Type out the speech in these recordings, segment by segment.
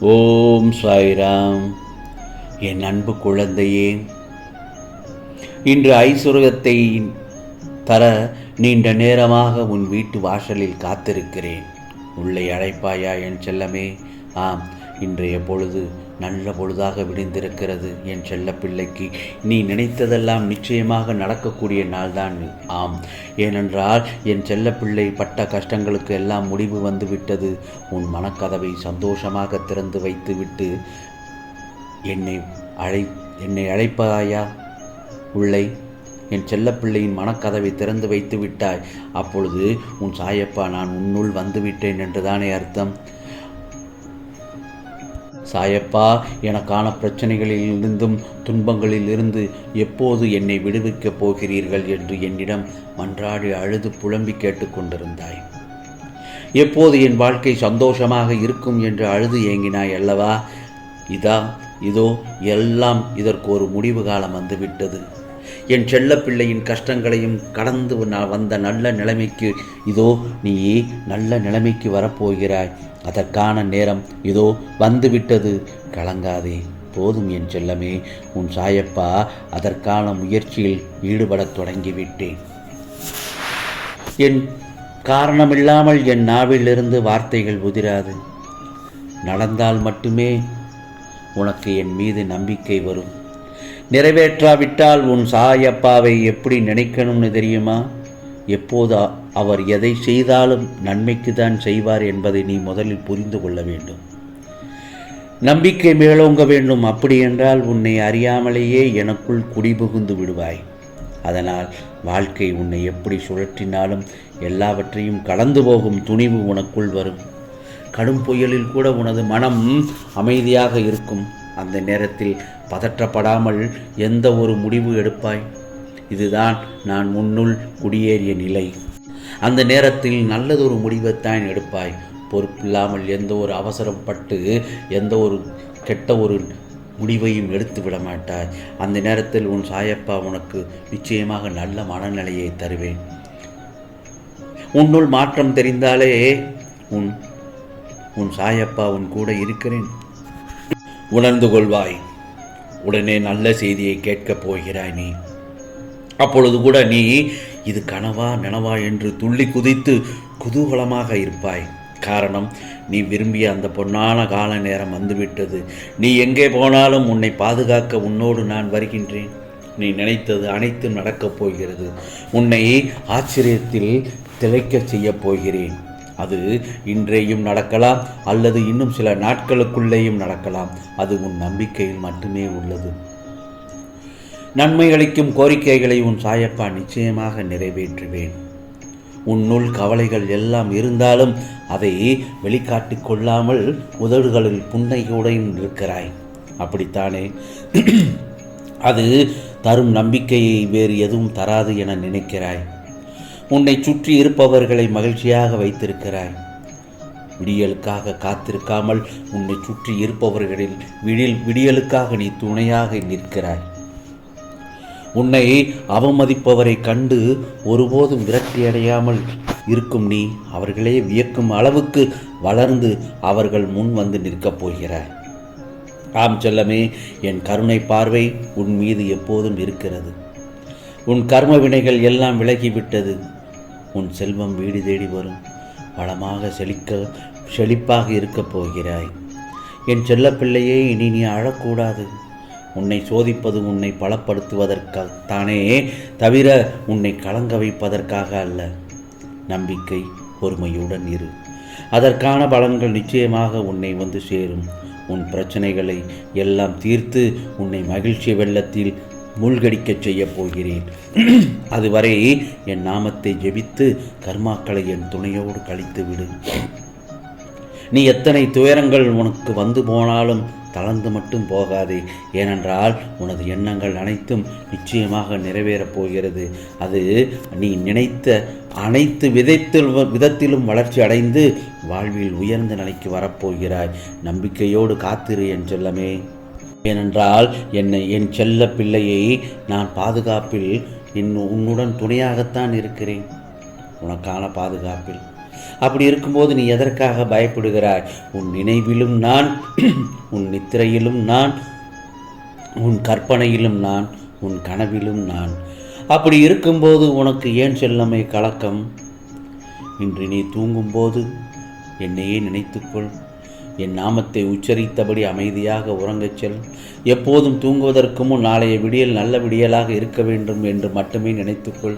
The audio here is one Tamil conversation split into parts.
ஓம் சாய்ராம். என் அன்பு குழந்தையே இன்று ஐஸ்வர்யத்தை தர நீண்ட நேரமாக உன் வீட்டு வாசலில் காத்திருக்கிறேன். உள்ளே அழைப்பாயா என் செல்லமே? ஆம். இன்றைய பொழுது நல்ல பொழுதாக விடிந்திருக்கிறது என் செல்ல பிள்ளைக்கு. நீ நினைத்ததெல்லாம் நிச்சயமாக நடக்கக்கூடிய நாள்தான் ஆம். ஏனென்றால் என் செல்ல பிள்ளை பட்ட கஷ்டங்களுக்கு எல்லாம் முடிவு வந்து விட்டது உன் மனக்கதவை சந்தோஷமாக திறந்து வைத்துவிட்டு என்னை அழை என்னை அழைப்பாயா? உள்ளே. என் செல்லப்பிள்ளையின் மனக்கதவை திறந்து வைத்து விட்டாய் அப்பொழுது உன் சாயப்பா நான் உன்னுள் வந்துவிட்டேன் என்றுதானே அர்த்தம்? சாயப்பா எனக்கான பிரச்சனைகளில் இருந்தும் துன்பங்களில் இருந்து எப்போது என்னை விடுவிக்கப் போகிறீர்கள் என்று என்னிடம் மன்றாடி அழுது புலம்பி கேட்டுக்கொண்டிருந்தாய் எப்போது என் வாழ்க்கை சந்தோஷமாக இருக்கும் என்று அழுது ஏங்கினாய் அல்லவா? இதா இதோ எல்லாம் இதற்கு ஒரு முடிவு காலம் வந்துவிட்டது. என் செல்லப்பிள்ளையின் கஷ்டங்களையும் கடந்து வந்த நல்ல நிலைமைக்கு இதோ நீ நல்ல நிலைமைக்கு வரப்போகிறாய். அதற்கான நேரம் இதோ வந்துவிட்டது. கலங்காதே போதும் என் செல்லமே. உன் சாயப்பா அதற்கான முயற்சியில் ஈடுபடத் தொடங்கிவிட்டேன். என் காரணமில்லாமல் என் நாவிலிருந்து வார்த்தைகள் உதிராது. நடந்தால் மட்டுமே உனக்கு என் மீது நம்பிக்கை வரும். நிறைவேற்றாவிட்டால் உன் சாயப்பாவை எப்படி நினைக்கணும்னு தெரியுமா? எப்போது அவர் எதை செய்தாலும் நன்மைக்கு தான் செய்வார் என்பதை நீ முதலில் புரிந்து கொள்ள வேண்டும். நம்பிக்கை மேலோங்க வேண்டும். அப்படி என்றால் உன்னை அறியாமலேயே எனக்குள் குடிபுகுந்து விடுவாய். அதனால் வாழ்க்கை உன்னை எப்படி சுழற்றினாலும் எல்லாவற்றையும் கடந்து போகும் துணிவு உனக்குள் வரும். கடும் புயலில் கூட உனது மனம் அமைதியாக இருக்கும். அந்த நேரத்தில் பதற்றப்படாமல் எந்த ஒரு முடிவு எடுப்பாய்? இதுதான் நான் முன்னுள் குடியேறிய நிலை. அந்த நேரத்தில் நல்லதொரு முடிவைத்தான் எடுப்பாய். பொறுப்பில்லாமல் எந்த ஒரு அவசரப்பட்டு எந்த ஒரு கெட்ட ஒரு முடிவையும் எடுத்து விட மாட்டாய். அந்த நேரத்தில் உன் சாயப்பா உனக்கு நிச்சயமாக நல்ல மனநிலையை தருவேன். உன்னுள் மாற்றம் தெரிந்தாலே உன் உன் சாயப்பா உன் கூட இருக்கிறேன். உணர்ந்து கொள்வாய் உடனே நல்ல செய்தியை கேட்கப் போகிறாய் நீ. அப்பொழுது கூட நீ இது கனவா நனவா என்று துள்ளி குதித்து குதூகலமாக இருப்பாய். காரணம் நீ விரும்பிய அந்த பொன்னான கால நேரம் வந்துவிட்டது. நீ எங்கே போனாலும் உன்னை பாதுகாக்க உன்னோடு நான் வருகின்றேன். நீ நினைத்தது அனைத்தும் நடக்கப் போகிறது. உன்னை ஆச்சரியத்தில் திளைக்கச் செய்யப் போகிறேன். அது இன்றையும் நடக்கலாம் அல்லது இன்னும் சில நாட்களுக்குள்ளேயும் நடக்கலாம். அது உன் நம்பிக்கையில் மட்டுமே உள்ளது. நன்மை அளிக்கும் கோரிக்கைகளை உன் சாயப்பா நிச்சயமாக நிறைவேற்றுவேன். உன்னுள் கவலைகள் எல்லாம் இருந்தாலும் அதை வெளிக்காட்டிக் கொள்ளாமல் உதடுகளில் புன்னையோடையும் இருக்கிறாய் அப்படித்தானே? அது தரும் நம்பிக்கையை வேறு எதுவும் தராது என நினைக்கிறாய். உன்னை சுற்றி இருப்பவர்களை மகிழ்ச்சியாக வைத்திருக்கிறாய். விடியலுக்காக காத்திருக்காமல் உன்னை சுற்றி இருப்பவர்களில் விடில் விடியலுக்காக நீ துணையாக நிற்கிறாய். உன்னை அவமதிப்பவரை கண்டு ஒருபோதும் விரக்தியடையாமல் இருக்கும் நீ அவர்களே வியக்கும் அளவுக்கு வளர்ந்து அவர்கள் முன் வந்து நிற்கப் போகிறாய். ஆம் செல்லமே என் கருணை பார்வை உன் மீது எப்போதும் இருக்கிறது. உன் கர்ம வினைகள் எல்லாம் விலகிவிட்டது. உன் செல்வம் வீடு தேடி வரும். வளமாக செழிக்க செழிப்பாக இருக்கப் போகிறாய். என் செல்லப்பிள்ளையே இனி நீ அழக்கூடாது. உன்னை சோதிப்பது உன்னை பலப்படுத்துவதற்காகத்தானே தவிர உன்னை கலங்க வைப்பதற்காக அல்ல. நம்பிக்கை பொறுமையுடன் இரு. அதற்கான பலன்கள் நிச்சயமாக உன்னை வந்து சேரும். உன் பிரச்சனைகளை எல்லாம் தீர்த்து உன்னை மகிழ்ச்சி வெள்ளத்தில் மூழ்கடிக்கச் செய்யப் போகிறேன் அதுவரை என் நாமத்தை ஜெபித்து கர்மாக்களை என் துணையோடு கழித்து விடு நீ எத்தனை துயரங்கள் உனக்கு வந்து போனாலும் தளர்ந்து மட்டும் போகாதே. ஏனென்றால் உனது எண்ணங்கள் அனைத்தும் நிச்சயமாக நிறைவேறப் போகிறது. அது நீ நினைத்த அனைத்து விதத்தில் விதத்திலும் வளர்ச்சி அடைந்து வாழ்வில் உயர்ந்த நிலைக்கு வரப்போகிறாய் நம்பிக்கையோடு காத்திரு என் செல்லமே. ஏனென்றால் என்னை என் செல்ல பிள்ளையை நான் பாதுகாப்பில் என் உன்னுடன் துணையாகத்தான் இருக்கிறேன். உனக்கான பாதுகாப்பில். அப்படி இருக்கும்போது நீ எதற்காக பயப்படுகிறாய்? உன் நினைவிலும் நான் உன் நித்திரையிலும் நான் உன் கற்பனையிலும் நான் உன் கனவிலும் நான். அப்படி இருக்கும்போது உனக்கு ஏன் செல்லமை கலக்கம்? இன்று நீ தூங்கும்போது என்னையே நினைத்துக்கொள். என் நாமத்தை உச்சரித்தபடி அமைதியாக உறங்கச் செல். எப்போதும் தூங்குவதற்கு முன் நாளைய விடியல் நல்ல விடியலாக இருக்க வேண்டும் என்று மட்டுமே நினைத்துக்கொள்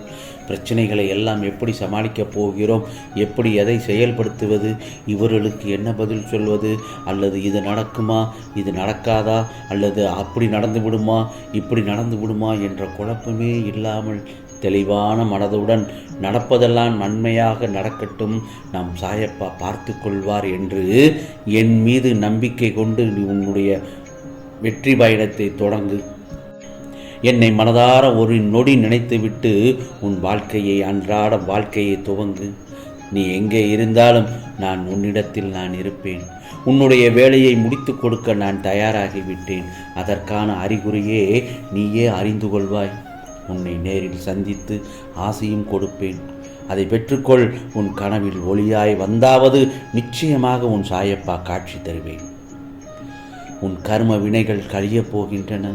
பிரச்சனைகளை எல்லாம் எப்படி சமாளிக்கப் போகிறோம்? எப்படி எதை செயல்படுத்துவது? இவர்களுக்கு என்ன பதில் சொல்வது? அல்லது இது நடக்குமா? இது நடக்காதா? அல்லது அப்படி நடந்து விடுமா இப்படி நடந்து விடுமா என்ற குழப்பமே இல்லாமல் தெளிவான மனதுடன் நடப்பதெல்லாம் நன்மையாக நடக்கட்டும். நாம் சாயப்பா பார்த்து கொள்வார் என்று என் மீது நம்பிக்கை கொண்டு நீ உன்னுடைய வெற்றி பயணத்தை தொடங்கு. என்னை மனதார ஒரு நொடி நினைத்துவிட்டு உன் வாழ்க்கையை அன்றாட வாழ்க்கையை துவங்கு. நீ எங்கே இருந்தாலும் நான் உன்னிடத்தில் நான் இருப்பேன். உன்னுடைய வேலையை முடித்து கொடுக்க நான் தயாராகிவிட்டேன். அதற்கான அறிகுறியே நீயே அறிந்து கொள்வாய். உன்னை நேரில் சந்தித்து ஆசையும் கொடுப்பேன். அதை பெற்றுக்கொள். உன் கனவில் ஒளியாய் வந்தாவது நிச்சயமாக உன் சாயப்பா காட்சி தருவேன். உன் கர்ம வினைகள் கழியப் போகின்றன.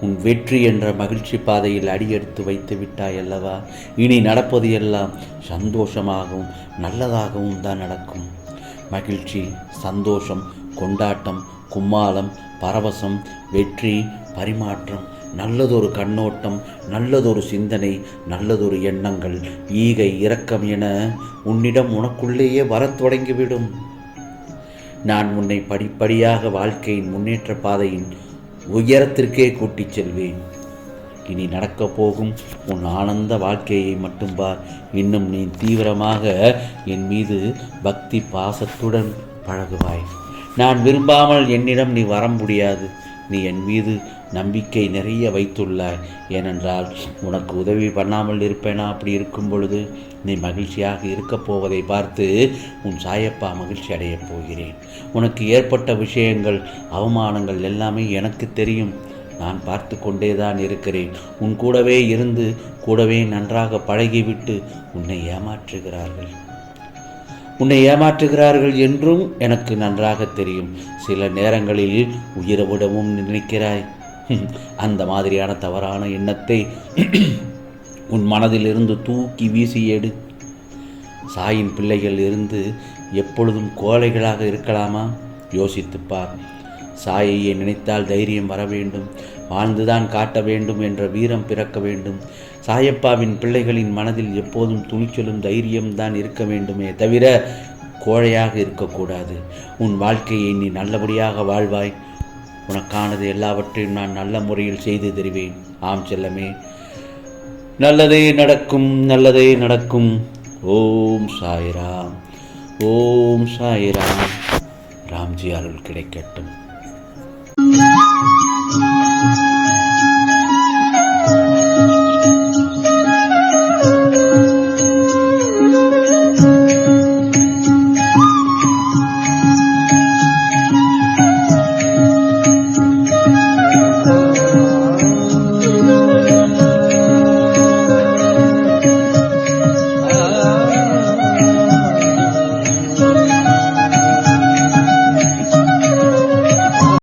உன் வெற்றி என்ற மகிழ்ச்சி பாதையில் அடியெடுத்து வைத்து விட்டாய் அல்லவா? இனி நடப்பது எல்லாம் சந்தோஷமாகவும் நல்லதாகவும் தான் நடக்கும். மகிழ்ச்சி சந்தோஷம் கொண்டாட்டம் கும்மாளம் பரவசம் வெற்றி பரிமாற்றம் நல்லதொரு கண்ணோட்டம் நல்லதொரு சிந்தனை நல்லதொரு எண்ணங்கள். ஈகை இரக்கம் என உன்னிடம் உனக்குள்ளேயே வரத் தொடங்கிவிடும். நான் உன்னை படிப்படியாக வாழ்க்கையின் முன்னேற்ற பாதையின் உயரத்திற்கே கூட்டிச் செல்வேன். இனி நடக்கப் போகும் உன் ஆனந்த வாழ்க்கையை மட்டும் பார் இன்னும் நீ தீவிரமாக என் மீது பக்தி பாசத்துடன் பழகுவாய். நான் விரும்பாமல் என்னிடம் நீ வர முடியாது. நீ என் மீது நம்பிக்கை நிறைய வைத்துள்ளாய். ஏனென்றால் உனக்கு உதவி பண்ணாமல் இருப்பேனா? அப்படி இருக்கும் பொழுது நீ மகிழ்ச்சியாக இருக்கப் போவதை பார்த்து உன் சாயப்பா மகிழ்ச்சி அடையப் போகிறேன். உனக்கு ஏற்பட்ட விஷயங்கள் அவமானங்கள் எல்லாமே எனக்கு தெரியும். நான் பார்த்து கொண்டே தான் இருக்கிறேன். உன் கூடவே இருந்து கூடவே நன்றாக பழகிவிட்டு உன்னை ஏமாற்றுகிறார்கள். உன்னை ஏமாற்றுகிறார்கள் என்றும் எனக்கு நன்றாக தெரியும். சில நேரங்களில் உயிரை விடவும் நினைக்கிறாய். அந்த மாதிரியான தவறான எண்ணத்தை உன் மனதிலிருந்து தூக்கி வீசி எடு. சாயின் பிள்ளைகள் இருந்து எப்பொழுதும் கோழைகளாக இருக்கலாமா? யோசித்துப்பார் சாயையை நினைத்தால் தைரியம் வர வேண்டும். வாழ்ந்துதான் காட்ட வேண்டும் என்ற வீரம் பிறக்க வேண்டும். சாயப்பாவின் பிள்ளைகளின் மனதில் எப்போதும் துணிச்சலும் தைரியம்தான் இருக்க வேண்டுமே தவிர கோழையாக இருக்கக்கூடாது. உன் வாழ்க்கையை நீ நல்லபடியாக வாழ்வாய். உனக்கானது எல்லாவற்றையும் நான் நல்ல முறையில் செய்து தருவேன். ஆம் செல்லமே நல்லதே நடக்கும் நல்லதே நடக்கும். ஓம் சாய்ராம் ஓம் சாய்ராம். ராம்ஜி அருள் கிடைக்கட்டும்.